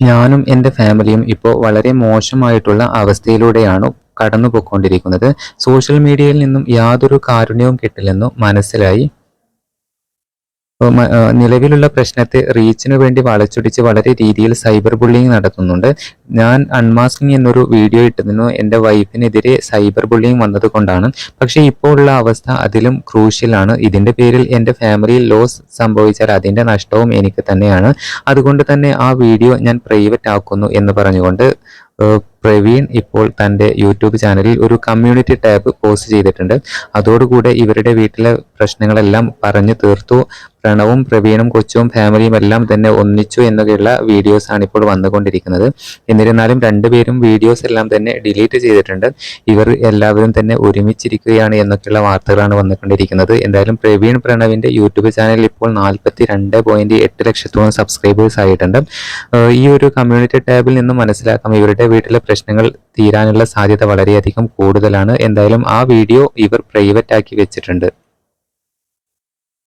ഞാനും എന്റെ ഫാമിലിയും ഇപ്പോൾ വളരെ മോശമായിട്ടുള്ള അവസ്ഥയിലൂടെയാണ് കടന്നു പോയിക്കൊണ്ടിരിക്കുന്നത് സോഷ്യൽ മീഡിയയിൽ നിന്നും യാതൊരു കാരുണ്യവും കിട്ടില്ലെന്നു മനസ്സിലായി. നിലവിലുള്ള പ്രശ്നത്തെ റീച്ചിന് വേണ്ടി വളച്ചൊടിച്ച് വളരെ രീതിയിൽ സൈബർ ബുള്ളിങ് നടത്തുന്നുണ്ട്. ഞാൻ അൺമാസ്കിങ് എന്നൊരു വീഡിയോ ഇട്ടതിനു എന്റെ വൈഫിനെതിരെ സൈബർ ബുള്ളിങ് വന്നതുകൊണ്ടാണ്. പക്ഷേ ഇപ്പോൾ ഉള്ള അവസ്ഥ അതിലും ക്രൂഷ്യലാണ്. ഇതിന്റെ പേരിൽ എന്റെ ഫാമിലിയിൽ ലോസ് സംഭവിച്ചാൽ അതിന്റെ നഷ്ടവും എനിക്ക് തന്നെയാണ്. അതുകൊണ്ട് തന്നെ ആ വീഡിയോ ഞാൻ പ്രൈവറ്റ് ആക്കുന്നു എന്ന് പറഞ്ഞുകൊണ്ട് പ്രവീൺ ഇപ്പോൾ തന്റെ യൂട്യൂബ് ചാനലിൽ ഒരു കമ്മ്യൂണിറ്റി ടാബ് പോസ്റ്റ് ചെയ്തിട്ടുണ്ട്. അതോടുകൂടെ ഇവരുടെ വീട്ടിലെ പ്രശ്നങ്ങളെല്ലാം പറഞ്ഞു തീർത്തു. പ്രണവും പ്രവീണും കൊച്ചും ഫാമിലിയും എല്ലാം തന്നെ ഒന്നിച്ചു എന്നൊക്കെയുള്ള വീഡിയോസ് ആണ് ഇപ്പോൾ വന്നുകൊണ്ടിരിക്കുന്നത്. എന്നിരുന്നാലും രണ്ടുപേരും വീഡിയോസ് എല്ലാം തന്നെ ഡിലീറ്റ് ചെയ്തിട്ടുണ്ട്. ഇവർ എല്ലാവരും തന്നെ ഒരുമിച്ചിരിക്കുകയാണ് എന്നൊക്കെയുള്ള വാർത്തകളാണ് വന്നുകൊണ്ടിരിക്കുന്നത്. എന്തായാലും പ്രവീൺ പ്രണവിന്റെ യൂട്യൂബ് ചാനലിൽ ഇപ്പോൾ നാൽപ്പത്തി രണ്ട് പോയിന്റ് എട്ട് ലക്ഷത്തോളം സബ്സ്ക്രൈബേഴ്സ് ആയിട്ടുണ്ട്. ഈ ഒരു കമ്മ്യൂണിറ്റി ടാബിൽ നിന്ന് മനസ്സിലാക്കാം ഇവരുടെ വീട്ടിലെ പ്രശ്നങ്ങൾ തീരാനുള്ള സാധ്യത വളരെയധികം കൂടുതലാണ്. എന്തായാലും ആ വീഡിയോ ഇവർ പ്രൈവറ്റ് ആക്കി വെച്ചിട്ടുണ്ട്.